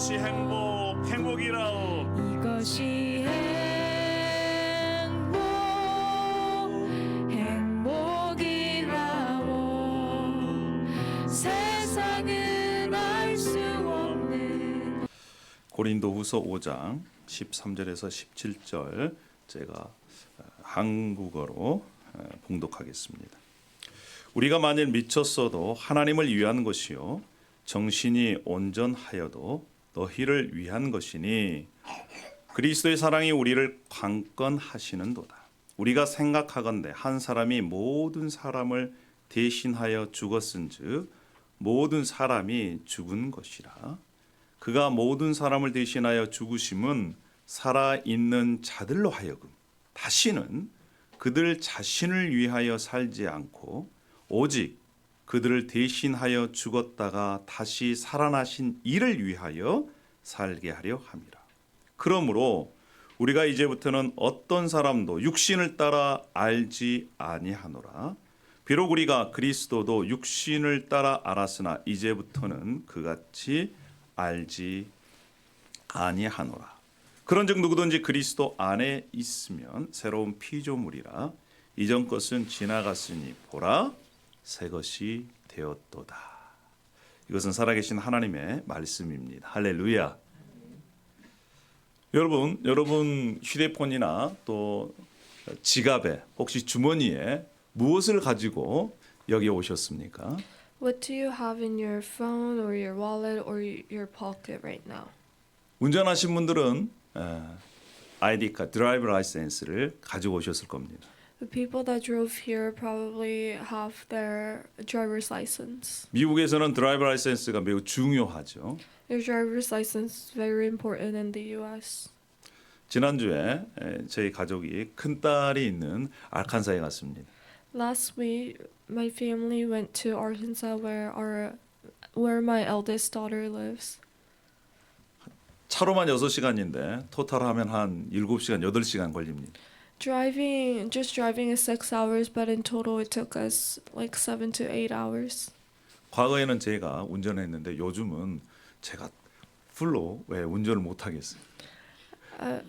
이것이 행복 행복이라오 이것이 행복 행복이라오 세상은 알 수 없는 고린도후서 5장 13절에서 17절 제가 어, 한국어로 어, 봉독하겠습니다. 우리가 만일 미쳤어도 하나님을 위한 것이요 정신이 온전하여도 너희를 위한 것이니 그리스도의 사랑이 우리를 관건하시는도다. 우리가 생각하건대 한 사람이 모든 사람을 대신하여 죽었은즉 모든 사람이 죽은 것이라. 그가 모든 사람을 대신하여 죽으심은 살아 있는 자들로 하여금 다시는 그들 자신을 위하여 살지 않고 오직 그들을 대신하여 죽었다가 다시 살아나신 이를 위하여 살게 하려 함이라. 그러므로 우리가 이제부터는 어떤 사람도 육신을 따라 알지 아니하노라. 비록 우리가 그리스도도 육신을 따라 알았으나 이제부터는 그같이 알지 아니하노라. 그런즉 누구든지 그리스도 안에 있으면 새로운 피조물이라 이전 것은 지나갔으니 보라 새 것이 되었도다. 이것은 살아계신 하나님의 말씀입니다. 할렐루야. 여러분, 여러분 휴대폰이나 또 지갑에 혹시 주머니에 무엇을 가지고 여기 오셨습니까? What do you have in your phone or your wallet or your pocket right now? 운전하신 분들은 에, ID 카 드라이브 라이센스를 가지고 오셨을 겁니다. The people that drove here probably have their driver's license. 미국에서는 드라이브 라이센스가 매우 중요하죠. Your driver's license is very important in the US. 지난주에 에, 저희 가족이 큰 딸이 있는 알칸사에 갔습니다. Last week, my family went to Arkansas where our where my eldest daughter lives. 차로만 6시간인데 토탈 하면 한 7시간, 8시간 걸립니다. Driving, just driving is six hours, but in total it took us like seven to eight hours. 과거에는 제가 운전했는데 요즘은 제가 풀로 왜 운전을 못 하겠어요. Uh,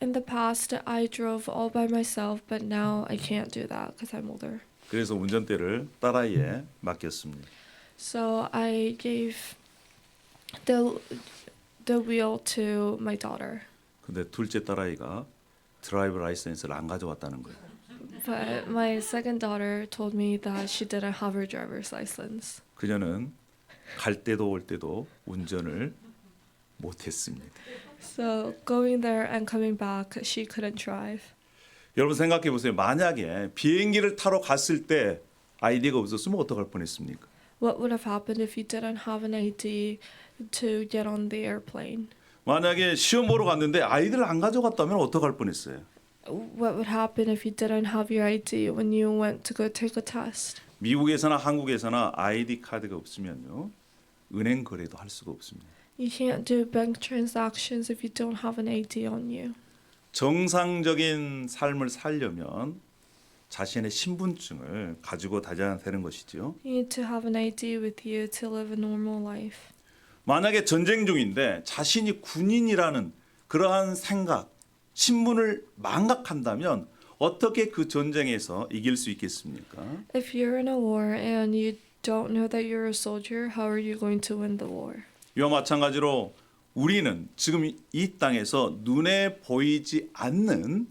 in the past, I drove all by myself, but now I can't do that because I'm older. 그래서 운전대를 딸아이에 맡겼습니다. So I gave the the wheel to my daughter. 근데 둘째 딸아이가 드라이브 라이센스를 안 가져왔다는 거예요. But my second daughter told me that she didn't have her driver's license. 그녀는 갈 때도 올 때도 운전을 못 했습니다. So going there and coming back, she couldn't drive. 여러분 생각해 보세요. 만약에 비행기를 타러 갔을 때 아이디가 없었으면 어떡할 뻔했습니까? What would have happened if you didn't have an ID to get on the airplane? 만약에 시험 보러 갔는데 아이디를 안 가져갔다면 어떡할 뻔했어요? What would happen if you didn't have your ID when you went to go take a test? 미국에서나 한국에서나 아이디 카드가 없으면요 은행 거래도 할 수가 없습니다. You can't do bank transactions if you don't have an ID on you. 정상적인 삶을 살려면 자신의 신분증을 가지고 되는 것이죠. You need to have an ID with you to live a normal life. 만약에 전쟁 중인데 자신이 군인이라는 그러한 생각, 신분을 망각한다면 어떻게 그 전쟁에서 이길 수 있겠습니까? If you're in a war and you don't know that you're a soldier, how are you going to win the war? 이와 마찬가지로 우리는 지금 이 땅에서 눈에 보이지 않는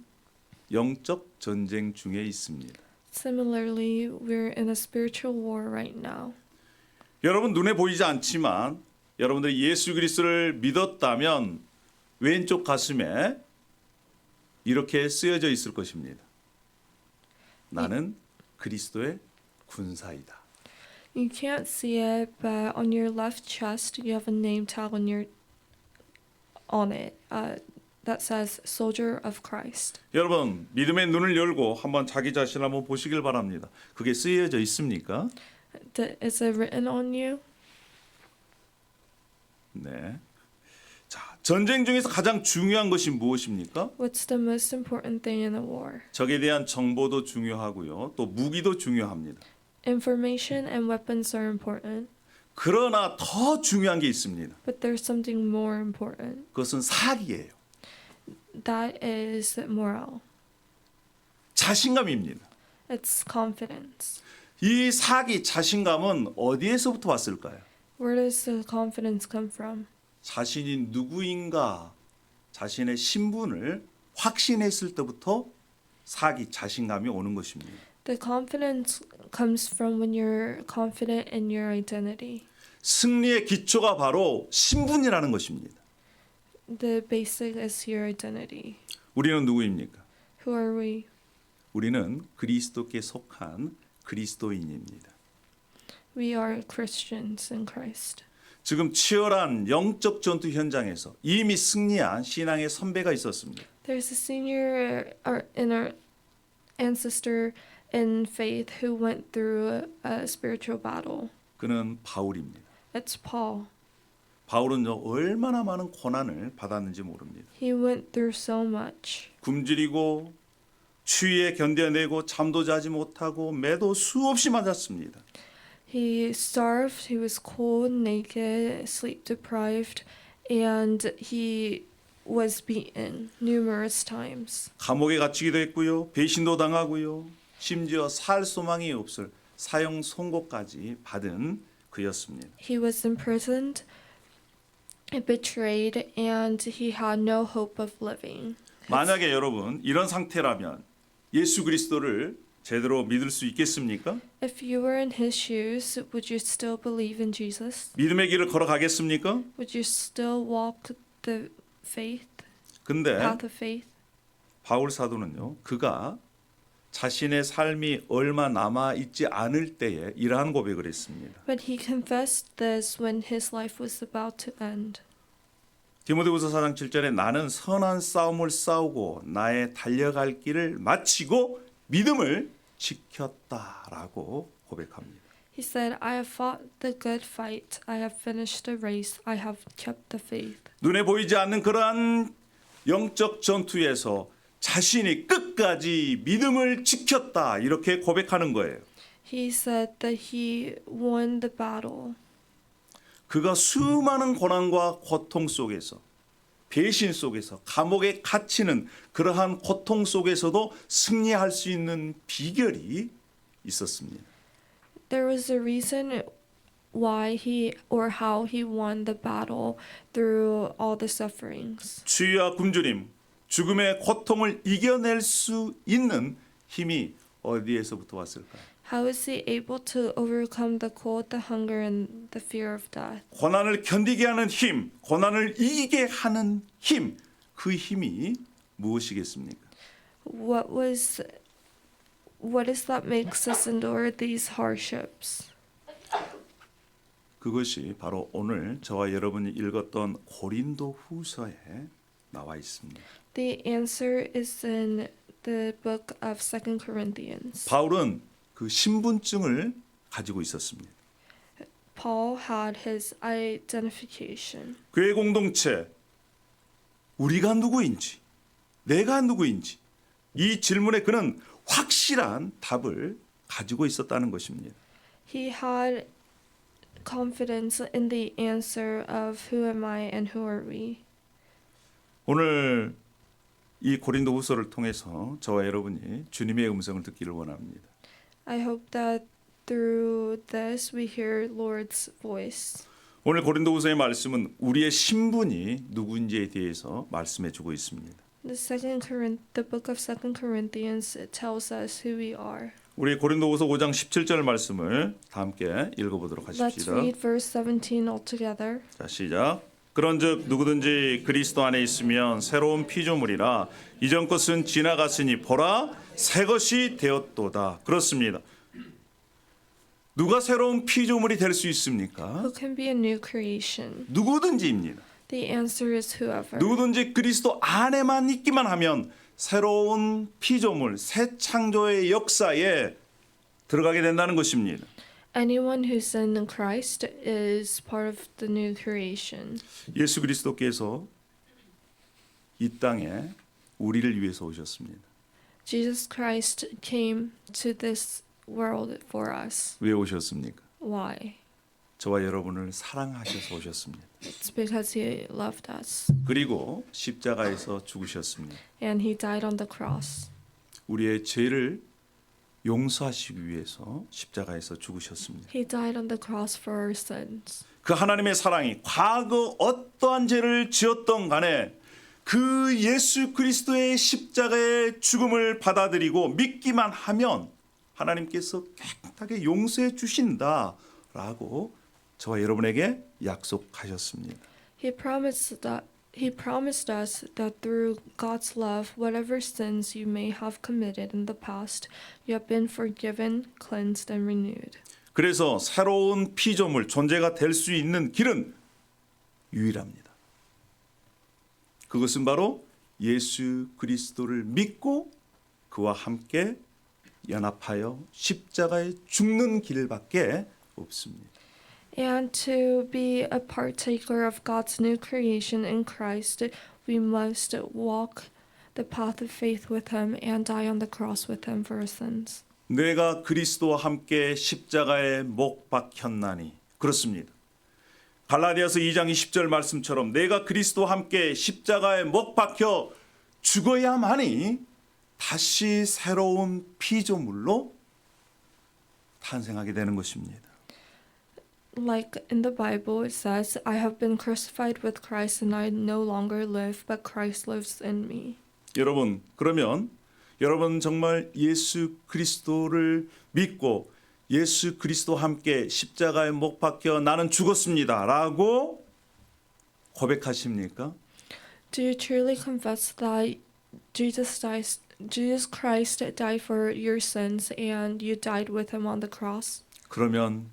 영적 전쟁 중에 있습니다. Similarly, we're in a spiritual war right now. 여러분 눈에 보이지 않지만 여러분들이 예수 그리스도를 믿었다면 왼쪽 가슴에 이렇게 쓰여져 있을 것입니다. 나는 그리스도의 군사이다. You can't see it, but on your left chest, you have a name tag on your on it uh, that says "Soldier of Christ." 여러분 믿음의 눈을 열고 한번 자기 자신을 한번 보시길 바랍니다. 그게 쓰여져 있습니까? Is it written on you? 네. 자, 전쟁 중에서 가장 중요한 것이 무엇입니까? What's the most important thing in a war? 적에 대한 정보도 중요하고요. 또 무기도 중요합니다. Information and weapons are important. 그러나 더 중요한 게 있습니다. But there's something more important. 그것은 사기예요. That is moral. 자신감입니다. It's confidence. 이 사기 자신감은 어디에서부터 왔을까요? Where does the confidence come from? 자신이 누구인가 자신의 신분을 확신했을 때부터 사기 자신감이 오는 것입니다. The confidence comes from when you're confident in your identity. 승리의 기초가 바로 신분이라는 것입니다. The basic is your identity. 우리는 누구입니까? Who are we? 우리는 그리스도께 속한 그리스도인입니다. We are Christians in Christ. 지금 치열한 영적 전투 현장에서 이미 승리한 신앙의 선배가 있었습니다. There's a senior in our ancestor in faith who went through a spiritual battle. 그는 바울입니다. It's Paul. 바울은요 얼마나 많은 고난을 받았는지 모릅니다. He went through so much. 굶주리고 추위에 견뎌내고 잠도 자지 못하고 매도 수없이 맞았습니다. He starved, he was cold, naked, sleep deprived, and he was beaten numerous times. 감옥에 갇히기도 했고요. 배신도 당하고요. 심지어 살 소망이 없을 사형 선고까지 받은 그였습니다. He was imprisoned, betrayed, and he had no hope of living. 만약에 여러분 이런 상태라면 예수 그리스도를 제대로 믿을 수 있겠습니까? If you were in his shoes, would you still believe in Jesus? 믿음의 길을 걸어가겠습니까? Would you still walk the faith, 근데 path of faith? 바울 사도는요. 그가 자신의 삶이 얼마 남아 있지 않을 때에 이러한 고백을 했습니다. But he confessed this when his life was about to end. 디모데후서 4장 7절에 나는 선한 싸움을 싸우고 나의 달려갈 길을 마치고 믿음을 지켰다라고 고백합니다. He said, I have fought the good fight. I have finished the race. I have kept the faith. 눈에 보이지 않는 그러한 영적 전투에서 자신이 끝 까지 믿음을 지켰다 이렇게 고백하는 거예요. He said that he won the battle. 그가 수많은 고난과 고통 속에서 배신 속에서 감옥에 갇히는 그러한 고통 속에서도 승리할 수 있는 비결이 있었습니다. There was a reason why he or how he won the battle through all the sufferings. 추위와 굶주림, 죽음의 고통을 이겨낼 수 있는 힘이 어디에서부터 왔을까요? How is he able to overcome the cold, the hunger, and the fear of death? 고난을 견디게 하는 힘, 고난을 이기게 하는 힘, 그 힘이 무엇이겠습니까? What was what is that makes us endure these hardships? 그것이 바로 오늘 저와 여러분이 읽었던 고린도 후서에 나와 있습니다. The answer is in the book of Second Corinthians. 바울은 그 신분증을 가지고 있었습니다. Paul had his identification. 교회 공동체 우리가 누구인지 내가 누구인지 이 질문에 그는 확실한 답을 가지고 있었다는 것입니다. He had confidence in the answer of who am I and who are we. 오늘 이 고린도 후서를 통해서 저와 여러분이 주님의 음성을 듣기를 원합니다. I hope that through this we hear Lord's voice. 오늘 고린도 후서의 말씀은 우리의 신분이 누구인지에 대해서 말씀해 주고 있습니다. The second Corinth, the book of Second Corinthians tells us who we are. 우리 고린도후서 5장 17절 말씀을 다 함께 읽어보도록 Let's 하십시다. read verse 17 all together. 자 시작. 그런즉 누구든지 그리스도 안에 있으면 새로운 피조물이라 이전 것은 지나갔으니 보라 새 것이 되었도다. 그렇습니다. 누가 새로운 피조물이 될 수 있습니까? Who can be a new creation? 누구든지입니다. The answer is whoever. 누구든지 그리스도 안에만 있기만 하면 새로운 피조물, 새 창조의 역사에 들어가게 된다는 것입니다. Anyone who's in Christ is part of the new creation. 예수 그리스도께서 이 땅에 우리를 위해서 오셨습니다. Jesus Christ came to this world for us. 왜 오셨습니까? Why? 저와 여러분을 사랑하셔서 오셨습니다. It's because He loved us. 그리고 십자가에서 죽으셨습니다. And He died on the cross. 우리의 죄를 용서하시기 위해서 십자가에서 죽으셨습니다. He died on the cross for our sins. 그 하나님의 사랑이 과거 어떠한 죄를 지었던 간에 그 예수 그리스도의 십자가의 죽음을 받아들이고 믿기만 하면 하나님께서 깨끗하게 용서해 주신다라고 저와 여러분에게 약속하셨습니다. He promised that He promised us that through God's love, whatever sins you may have committed in the past, you have been forgiven, cleansed, and renewed. 그래서 새로운 피조물 존재가 될 수 있는 길은 유일합니다. 그것은 바로 예수 그리스도를 믿고 그와 함께 연합하여 십자가에 죽는 길밖에 없습니다. And to be a partaker of God's new creation in Christ, we must walk the path of faith with Him and die on the cross with Him for our sins. 내가 그리스도와 함께 십자가에 못 박혔나니 그렇습니다. 갈라디아서 2장 20절 말씀처럼 내가 그리스도와 함께 십자가에 못 박혀 죽어야만이 다시 새로운 피조물로 탄생하게 되는 것입니다. Like in the Bible, it says, I have been crucified with Christ, and I no longer live, but Christ lives in me. 여러분 그러면 여러분 정말 예수 그리스도를 믿고 예수 그리스도와 함께 십자가에 못 박혀 나는 죽었습니다라고 고백하십니까? Do you truly confess that Jesus dies, Jesus Christ died for your sins and you died with him on the cross? 그러면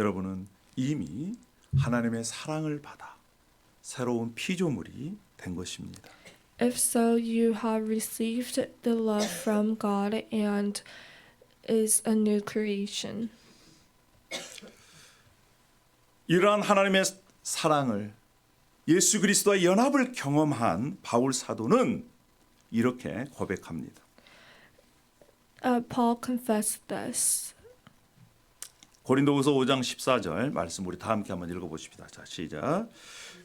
여러분은 이미 하나님의 사랑을 받아 새로운 피조물이 된 것입니다. If so, you have received the love from God and is a new creation. 이러한 하나님의 사랑을 예수 그리스도와 연합을 경험한 바울 사도는 이렇게 고백합니다. Uh, Paul confessed this. 고린도후서 5장 14절 말씀 우리 다 함께 한번 읽어 보십시다. 자, 시작.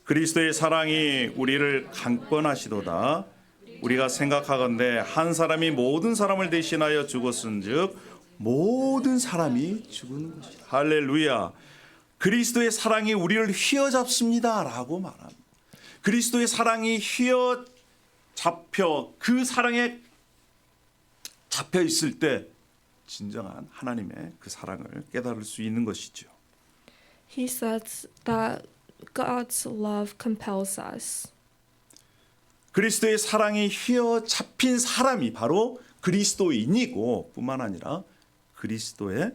그리스도의 사랑이 우리를 강권하시도다. 우리가 생각하건대 한 사람이 모든 사람을 대신하여 죽었은즉 모든 사람이 죽은 것이다. 할렐루야. 그리스도의 사랑이 우리를 휘어잡습니다라고 말합니다. 그리스도의 사랑이 휘어 잡혀 그 사랑에 잡혀 있을 때 진정한 하나님의 그 사랑을 깨달을 수 있는 것이죠. He says that God's love compels us. 그리스도의 사랑이 휘어 잡힌 사람이 바로 그리스도인이고 뿐만 아니라 그리스도의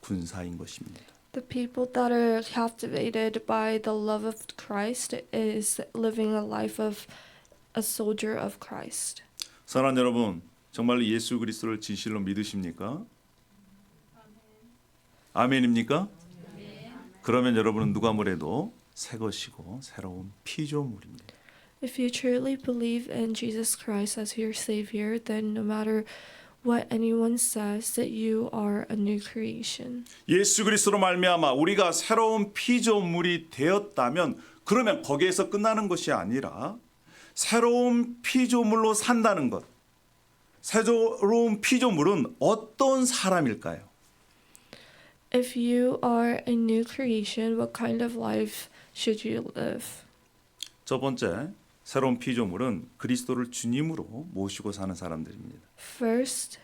군사인 것입니다. The people that are captivated by the love of Christ is living a life of a soldier of Christ. 사랑하는 여러분, 정말 예수 그리스도를 진실로 믿으십니까? 아멘입니까? 그러면 여러분은 누가 뭐래도 새 것이고 새로운 피조물입니다. If you truly believe in Jesus Christ as your Savior, then no matter what anyone says, that you are a new creation. 예수 그리스도로 말미암아 우리가 새로운 피조물이 되었다면 그러면 거기에서 끝나는 것이 아니라 새로운 피조물로 산다는 것. 새로운 피조물은 어떤 사람일까요? If you are a new creation, what kind of life should you live? 첫 번째, 새로운 피조물은 그리스도를 주님으로 모시고 사는 사람들입니다. First,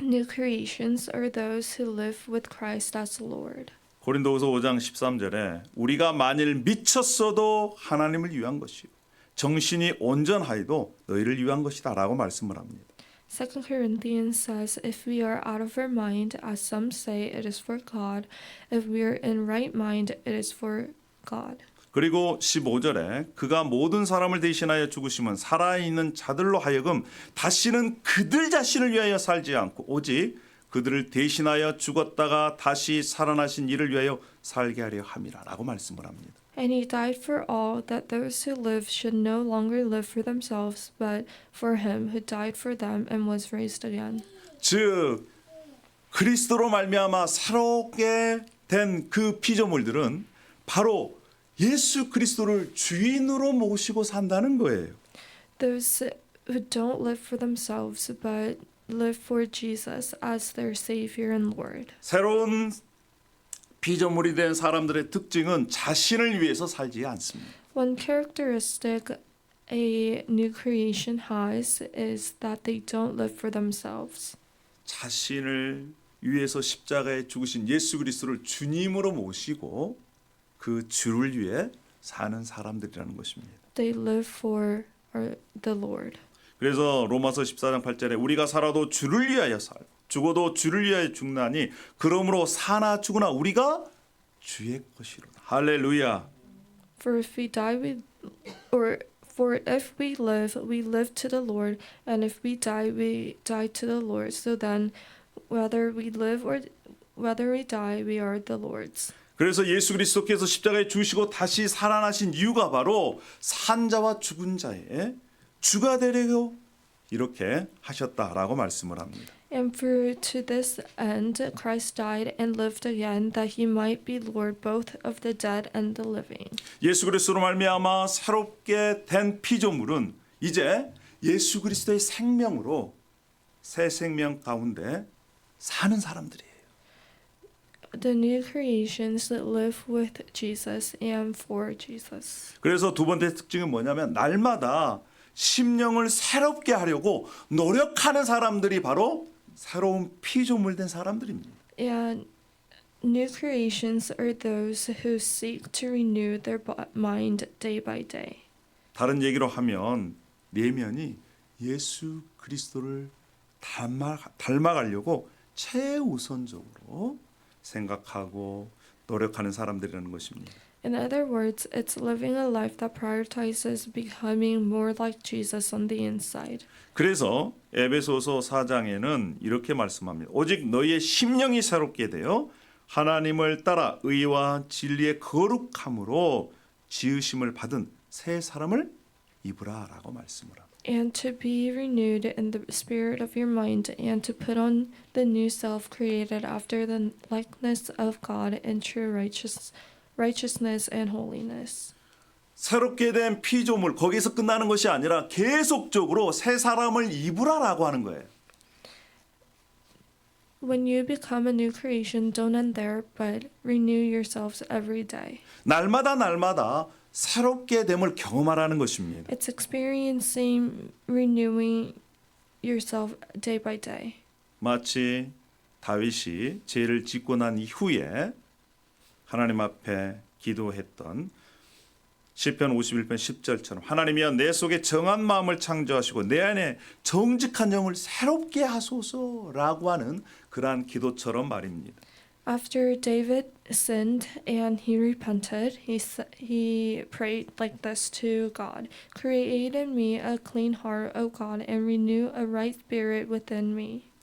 new creations are those who live with Christ as Lord. 고린도후서 5장 13절에 우리가 만일 미쳤어도 하나님을 위한 것이요 정신이 온전하여도 너희를 위한 것이다라고 말씀을 합니다. 2 Corinthians says, If we are out of our mind, as some say, it is for God. If we are in right mind, it is for God. 그리고 15절에 그가 모든 사람을 대신하여 죽으시면 살아있는 자들로 하여금 다시는 그들 자신을 위하여 살지 않고 오직 그들을 대신하여 죽었다가 다시 살아나신 이를 위하여 살게 하려 함이라라고 말씀을 합니다. And he died for all, that those who live should no longer live for themselves, but for him who died for them and was raised again. 즉 그리스도로 말미암아 새롭게 된 그 피조물들은 바로 예수 그리스도를 주인으로 모시고 산다는 거예요. Those who don't live for themselves but live for Jesus as their Savior and Lord. 새로운 피조물이 된 사람들의 특징은 자신을 위해서 살지 않습니다. One characteristic a new creation has is that they don't live for themselves. 자신을 위해서 십자가에 죽으신 예수 그리스도를 주님으로 모시고 그 주를 위해 사는 사람들이라는 것입니다. They live for the Lord. 그래서 로마서 14장 8절에 우리가 살아도 주를 위하여 살고 죽어도 주를 위하여 죽나니 그러므로 사나 죽으나 우리가 주의 것이로다. 할렐루야. For if we die, we or for if we live, we live to the Lord, and if we die, we die to the Lord. So then, whether we live or whether we die, we are the Lord's. 그래서 예수 그리스도께서 십자가에 죽으시고 다시 살아나신 이유가 바로 산 자와 죽은 자의 주가 되려고 이렇게 하셨다라고 말씀을 합니다. And for to this end, Christ died and lived again, that he might be Lord both of the dead and the living. 예수 그리스도로 말미암아 새롭게 된 피조물은 이제 예수 그리스도의 생명으로 새 생명 가운데 사는 사람들이에요. The new creations that live with Jesus and for Jesus. 그래서 두 번째 특징은 뭐냐면 날마다 심령을 새롭게 하려고 노력하는 사람들이 바로 새로운 피조물 된 사람들입니다. And new creations are those who seek to renew their mind day by day. 다른 얘기로 하면 내면이 예수 그리스도를 닮아, 닮아가려고 최우선적으로 생각하고 노력하는 사람들이라는 것입니다. In other words, it's living a life that prioritizes becoming more like Jesus on the inside. 그래서 에베소서 4장에는 이렇게 말씀합니다. 오직 너희의 심령이 새롭게 되어 하나님을 따라 의와 진리의 거룩함으로 지으심을 받은 새 사람을 입으라라고 말씀을 합니다. And to be renewed in the spirit of your mind, and to put on the new self created after the likeness of God in true righteous, righteousness and holiness. 새롭게 된 피조물 거기서 끝나는 것이 아니라 계속적으로 새 사람을 입으라라고 하는 거예요. When you become a new creation, don't end there, but renew yourselves every day. 날마다 날마다 새롭게 됨을 경험하라는 것입니다. It's experiencing renewing yourself day by day. 마치 다윗이 죄를 짓고 난 이후에 하나님 앞에 기도했던 시편 51편 10절처럼 하나님이여 내 속에 정한 마음을 창조하시고 내 안에 정직한 영을 새롭게 하소서라고 하는 그러한 기도처럼 말입니다. After David sinned and he repented, he he prayed like this to God: "Create in me a clean heart, O God, and renew a right spirit within me."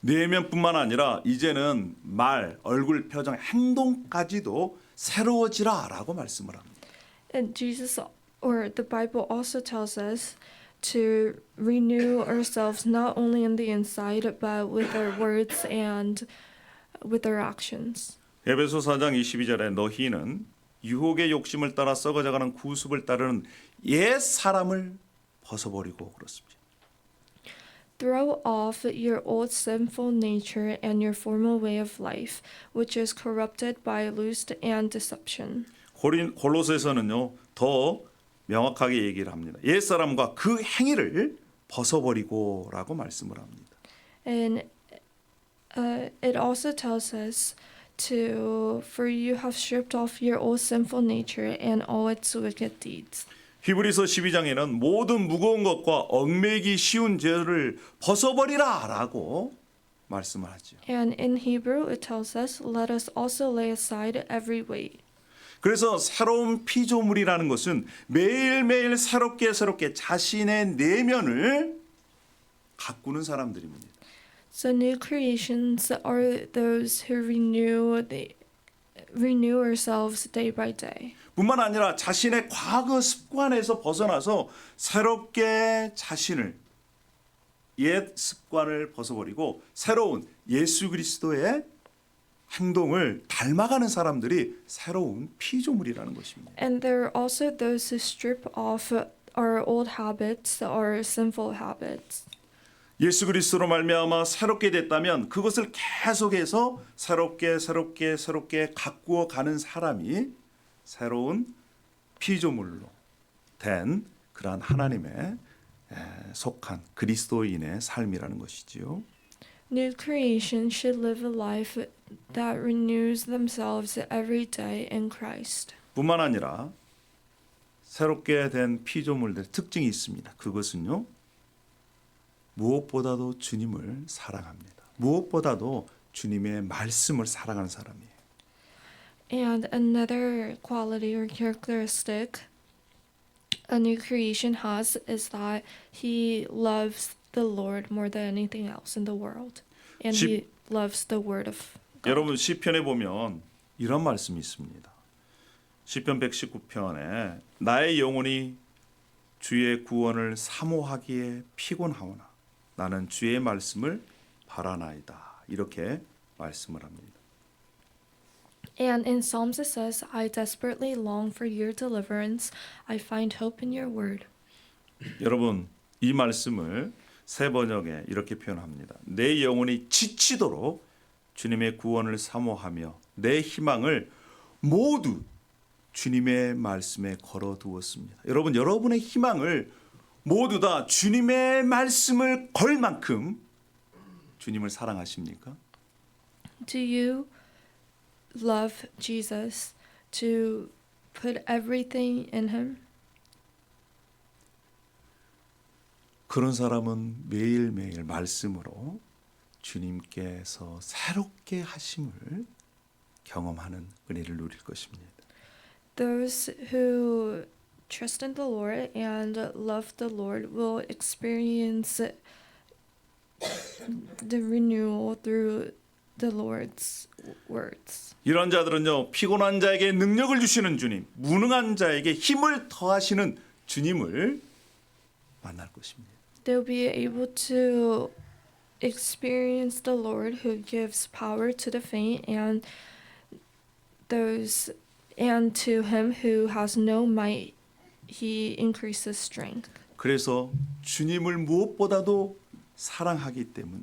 내면뿐만 아니라 이제는 말, 얼굴 표정, 행동까지도 새로워지라라고 말씀을 합니다. And Jesus, or the Bible, also tells us to renew ourselves not only in the inside, but with our words and with our actions. 에베소 4장 22절에 너희는 유혹의 욕심을 따라 썩어져가는 구습을 따르는 옛 사람을 벗어버리고 그렇습니다. Throw off your old sinful nature and your former way of life, which is corrupted by lust and deception. 고린 골로새서는요 더 명확하게 얘기를 합니다. 옛 사람과 그 행위를 벗어버리고라고 말씀을 합니다. And uh, it also tells us to, for you have stripped off your old sinful nature and all its wicked deeds. 히브리서 12장에는 모든 무거운 것과 얽매기 쉬운 죄를 벗어버리라라고 말씀을 하죠. And in Hebrew, it tells us, let us also lay aside every weight. 그래서 새로운 피조물이라는 것은 매일매일 새롭게 새롭게 자신의 내면을 가꾸는 사람들입니다. So new creations are those who renew the renew ourselves day by day. 뿐만 아니라 자신의 과거 습관에서 벗어나서 새롭게 자신을 옛 습관을 벗어버리고 새로운 예수 그리스도의 행동을 닮아가는 사람들이 새로운 피조물이라는 것입니다. And there are also those who strip off our old habits, our sinful habits. 예수 그리스도로 말미암아 새롭게 됐다면 그것을 계속해서 새롭게 새롭게 새롭게 가꾸어 가는 사람이 새로운 피조물로 된 그러한 하나님의 에, 속한 그리스도인의 삶이라는 것이지요. New creation should live a life that renews themselves every day in Christ. 뿐만 아니라 새롭게 된 피조물들의 특징이 있습니다. 그것은요. 무엇보다도 주님을 사랑합니다. 무엇보다도 주님의 말씀을 사랑하는 사람이에요. And another quality or characteristic a new creation has is that he loves the Lord more than anything else in the world. And 십- he loves the word of God. 여러분 시편에 보면 이런 말씀이 있습니다. 시편 119편에 나의 영혼이 주의 구원을 사모하기에 피곤하오나 나는 주의 말씀을 바라나이다. 이렇게 말씀을 합니다. And in Psalms it says, I desperately long for your deliverance. I find hope in your word. 여러분 이 말씀을 새 번역에 이렇게 표현합니다. 내 영혼이 지치도록 주님의 구원을 사모하며 내 희망을 모두 주님의 말씀에 걸어 두었습니다. 여러분 여러분의 희망을 모두 다 주님의 말씀을 걸 만큼 주님을 사랑하십니까? Do you love Jesus to put everything in him? 그런 사람은 매일매일 말씀으로 주님께서 새롭게 하심을 경험하는 은혜를 누릴 것입니다. Those who trust in the Lord and love the Lord will experience the renewal through the Lord's words. 이런 자들은요 피곤한 자에게 능력을 주시는 주님, 무능한 자에게 힘을 더하시는 주님을 만날 것입니다. They'll be able to experience the Lord who gives power to the faint and those and to him who has no might he increases strength. 그래서 주님을 무엇보다도 사랑하기 때문에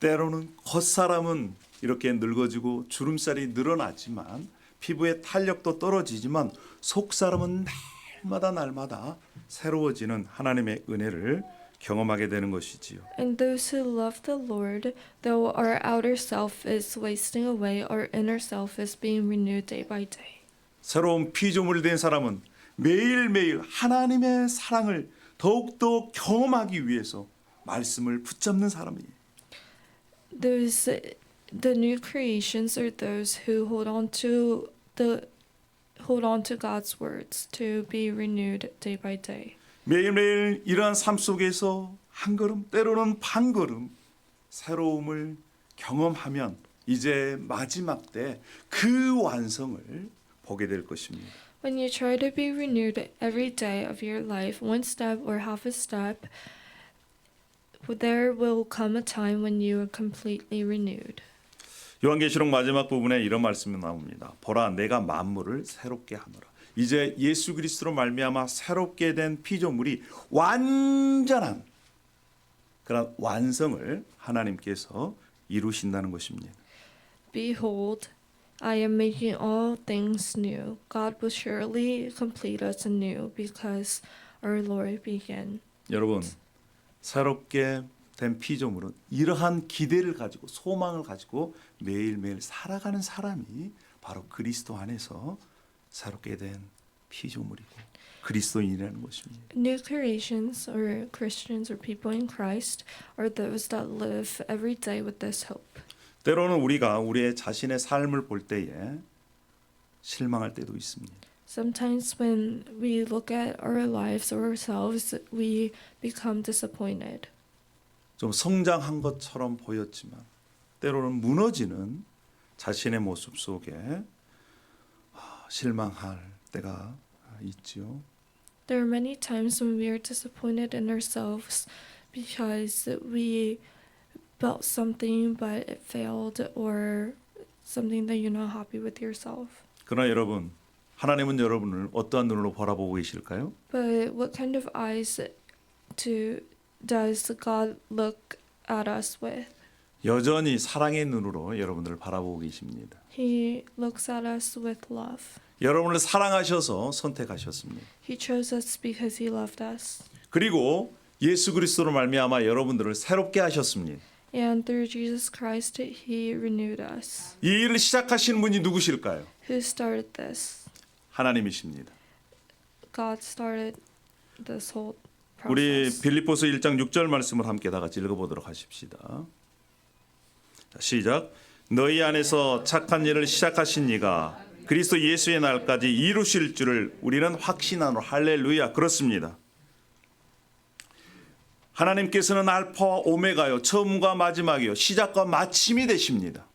때로는 겉사람은 이렇게 늙어지고 주름살이 늘어나지만 피부의 탄력도 떨어지지만 속사람은 날마다 날마다 새로워지는 하나님의 은혜를 경험하게 되는 것이지요. And those who love the Lord, though our outer self is wasting away, our inner self is being renewed day by day. 새로운 피조물이 된 사람은 매일매일 하나님의 사랑을 더욱더 경험하기 위해서 말씀을 붙잡는 사람이에요. Those the new creations are those who hold on to the hold on to God's words to be renewed day by day. 매일매일 이러한 삶 속에서 한 걸음 때로는 반 걸음 새로움을 경험하면 이제 마지막 때 그 완성을 보게 될 것입니다. When you try to be renewed every day of your life, one step or half a step, there will come a time when you are completely renewed. 요한계시록 마지막 부분에 이런 말씀이 나옵니다. 보라 내가 만물을 새롭게 하노라. 이제 예수 그리스도로 말미암아 새롭게 된 피조물이 완전한 그런 완성을 하나님께서 이루신다는 것입니다. Behold, I am making all things new. God will surely complete us anew because our Lord began. 여러분 새롭게 된 피조물은 이러한 기대를 가지고 소망을 가지고 매일매일 살아가는 사람이 바로 그리스도 안에서 새롭게 된 피조물이고 그리스도인이라는 것입니다. New creations, or Christians, or people in Christ, are those that live every day with this hope. 때로는 우리가 우리의 자신의 삶을 볼 때에 실망할 때도 있습니다. Sometimes when we look at our lives or ourselves, we become disappointed. 좀 성장한 것처럼 보였지만 때로는 무너지는 자신의 모습 속에 아, 실망할 때가 있지요. There are many times when we are disappointed in ourselves because we built something but it failed or something that you're not happy with yourself. 그러나 여러분, 하나님은 여러분을 어떠한 눈으로 바라보고 계실까요? But what kind of eyes to does God look at us with? 여전히 사랑의 눈으로 여러분들을 바라보고 계십니다. He looks at us with love. 여러분을 사랑하셔서 선택하셨습니다. He chose us because he loved us. 그리고 예수 그리스도로 말미암아 여러분들을 새롭게 하셨습니다. And through Jesus Christ, he renewed us. 이 일을 시작하신 분이 누구실까요? Who started this? 하나님이십니다. God started this whole 우리 process. 빌립보서 1장 6절 말씀을 함께 다 같이 읽어보도록 하십시다. 자, 시작. 너희 안에서 착한 일을 시작하신 이가 그리스도 예수의 날까지 이루실 줄을 우리는 확신하노 할렐루야 그렇습니다. 하나님께서는 알파와 오메가요 처음과 마지막이요 시작과 마침이 되십니다.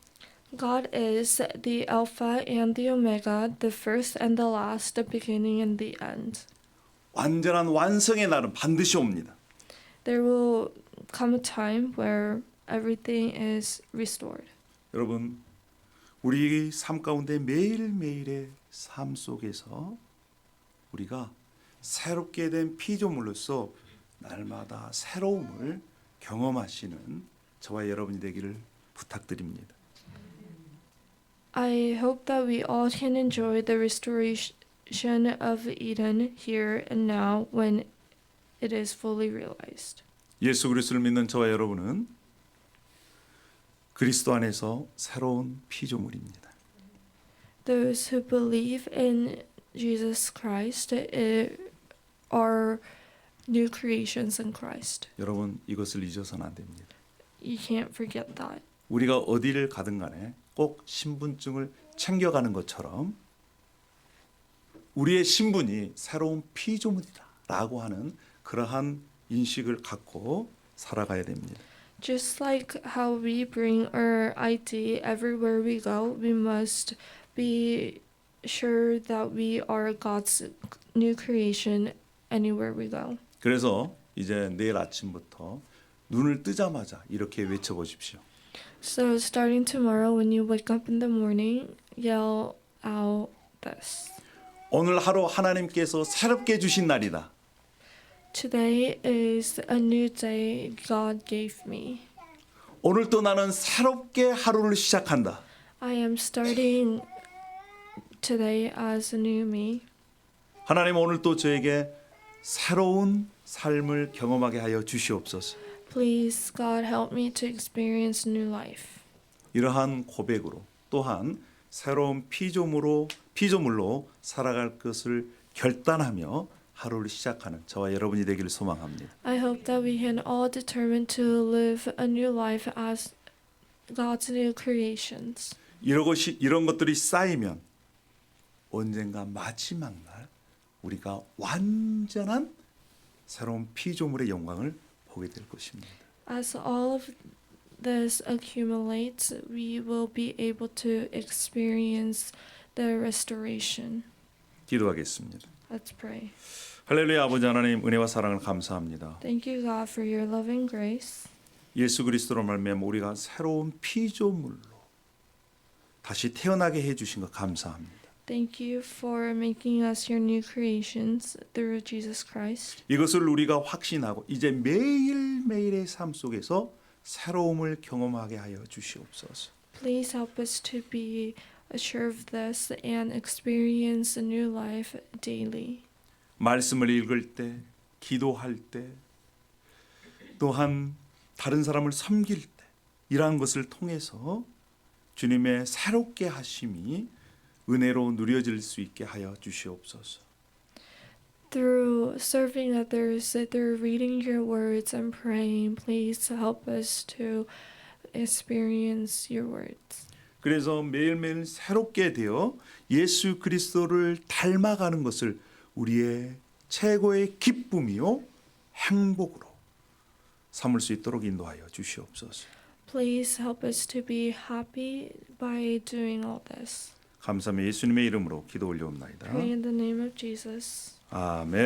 God is the Alpha and the Omega, the first and the last, the beginning and the end. 완전한 완성의 날은 반드시 옵니다. There will come a time where everything is restored. 여러분 우리 삶 가운데 매일매일의 삶 속에서 우리가 새롭게 된 피조물로서 날마다 새로움을 경험하시는 저와 여러분이 되기를 부탁드립니다. I hope that we all can enjoy the restoration of Eden here and now when it is fully realized. 예수 그리스도를 믿는 저와 여러분은 그리스도 안에서 새로운 피조물입니다. Those who believe in Jesus Christ eh, are new creations in Christ. 여러분 이것을 잊어서는 안 됩니다. You can't forget that. 우리가 어디를 가든 간에 꼭 신분증을 챙겨가는 것처럼 우리의 신분이 새로운 피조물이다라고 하는 그러한 인식을 갖고 살아가야 됩니다. Just like how we bring our ID everywhere we go, we must be sure that we are God's new creation anywhere we go. 그래서 이제 내일 아침부터 눈을 뜨자마자 이렇게 외쳐 보십시오. So, starting tomorrow, when you wake up in the morning, yell out this 오늘 하루 하나님께서 새롭게 주신 날이다. Today is a new day God gave me. 오늘 또 나는 새롭게 하루를 시작한다. I am starting today as a new me. 하나님 오늘 또 저에게 새로운 삶을 경험하게 하여 주시옵소서. Please, God, help me to experience new life. 이러한 고백으로 또한 새로운 피조물로 피조물로 살아갈 것을 결단하며 하루를 시작하는 저와 여러분이 되기를 소망합니다. I hope that we can all determine to live a new life as God's new creations. 이런 것이 이런 것들이 쌓이면 언젠가 마지막 날 우리가 완전한 새로운 피조물의 영광을 보게 될 것입니다. As all of this accumulates, we will be able to experience the restoration. 기도하겠습니다. Let's pray. 할렐루야 아버지 하나님 은혜와 사랑을 감사합니다. Thank you, God, for your loving grace. 예수 그리스도로 말미암아 우리가 새로운 피조물로 다시 태어나게 해 주신 것 감사합니다. Thank you for making us your new creations through Jesus Christ. 이것을 우리가 확신하고 이제 매일매일의 삶 속에서 새로움을 경험하게 하여 주시옵소서. Please help us to be assured of this and experience a new life daily. 말씀을 읽을 때, 기도할 때, 또한 다른 사람을 섬길 때 이러한 것을 통해서 주님의 새롭게 하심이 은혜로 누려질 수 있게 하여 주시옵소서. Through serving others, through reading your words and praying, please help us to experience your words. 그래서 매일매일 새롭게 되어 예수 그리스도를 닮아가는 것을 우리의 최고의 기쁨이요 행복으로 삼을 수 있도록 인도하여 주시옵소서. Please help us to be happy by doing all this. 감사함의 예수님의 이름으로 기도 올려옵나이다. Pray in the name of Jesus. 아멘.